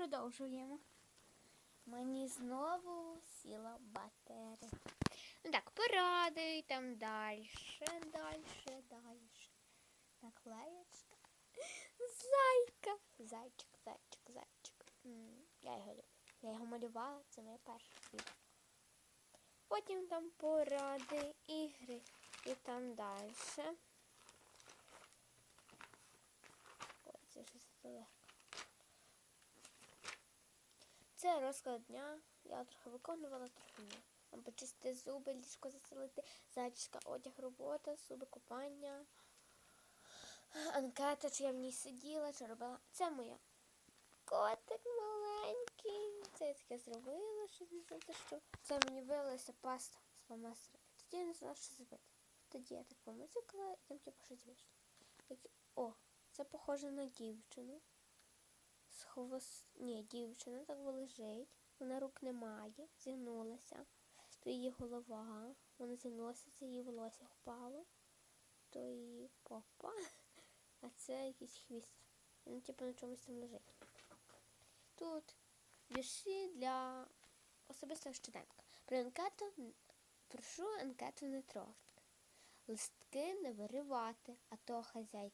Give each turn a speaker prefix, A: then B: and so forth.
A: продовжуємо. Мені знову сіла батарея. Ну так, поради там далі, далі, далі. Наклеєчка. Зайка. Зайчик, зайчик, зайчик. Я його люблю. Я його малювала, це моє перше відео. Потім там поради, ігри і там далі. Ой, це щось далеко. Це розклад дня. Я трохи виконувала, трохи ні. Там почистити зуби, ліжко заселити, зачіска, одяг, робота, зуби, купання, анкета, чи я в ній сиділа, чи робила. Це моя. Котик маленький. Це я таке зробила, що не знати що. Це мені виявилася паста з фломастера. Тоді я не знала, що зробити. Тоді я так помисикала і там типу щось вийшло. О, це похоже на дівчину. Хвост... Ні, дівчина так лежить. Вона рук немає, зігнулася. То її голова. Вона зігнулася, це її волосся впало. То її попа. А це якийсь хвіст. Він типу на чомусь там лежить. Тут вірші для особистого щоденка. Про анкету прошу анкету не трогати. Листки не виривати, а то хазяйка